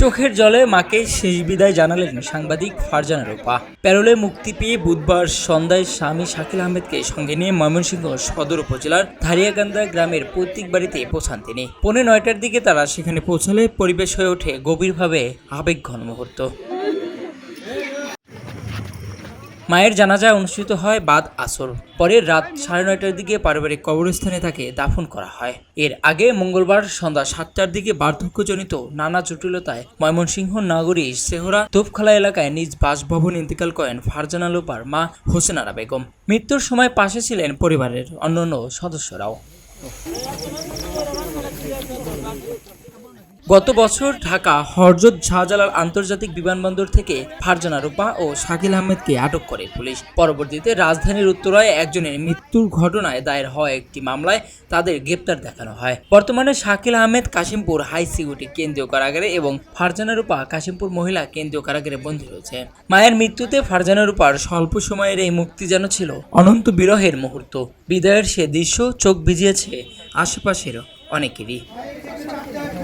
চোখের জলে মাকে শেষ বিদায় জানালেন সাংবাদিক ফারজানা রূপা। প্যারোলে মুক্তি পেয়ে বুধবার সন্ধ্যায় স্বামী শাকিল আহমেদকে সঙ্গে নিয়ে ময়মনসিংহ সদর উপজেলার ধারিয়াকান্দা গ্রামের পৈতৃক বাড়িতে পৌঁছান তিনি। পৌনে নয়টার দিকে তারা সেখানে পৌঁছালে পরিবেশ হয়ে ওঠে গভীরভাবে আবেগ ঘন মুহূর্ত। মায়ের জানাজা অনুষ্ঠিত হয় বাদ আসর। পরের রাত সাড়ে নয়টার দিকে পারিবারিক কবরস্থানে তাকে দাফন করা হয়। এর আগে মঙ্গলবার সন্ধ্যা সাতটার দিকে বার্ধক্যজনিত নানা জটিলতায় ময়মনসিংহ নগরী সেহরা তোপখালা এলাকায় নিজ বাসভবন ইন্তেকাল করেন ফারজানা লোপার মা হোসেনারা বেগম। মৃত্যুর সময় পাশে ছিলেন পরিবারের অন্যান্য সদস্যরাও। গত বছর ঢাকা, হরজত শাহজালাল আন্তর্জাতিক বিমানবন্দর থেকে ফারজানা রূপা ও শাকিল আহমেদকে আটক করে পুলিশ। পরবর্তীতে রাজধানীর উত্তরায় একজনের মৃত্যুর ঘটনায় দায়ের হওয়া একটি মামলায় তাদের গ্রেপ্তার দেখানো হয়। বর্তমানে শাকিল আহমেদ কাশিমপুর হাই সিকিউরিটি কেন্দ্রীয় কারাগারে এবং ফারজানা রূপা কাশিমপুর মহিলা কেন্দ্রীয় কারাগারে বন্দী রয়েছে। মায়ের মৃত্যুতে ফারজানা রূপার স্বল্প সময়ের এই মুক্তি যেন ছিল অনন্ত বিরহের মুহূর্ত। বিদায়ের সে দৃশ্য চোখ ভিজিয়েছে আশেপাশের অনেকেরই।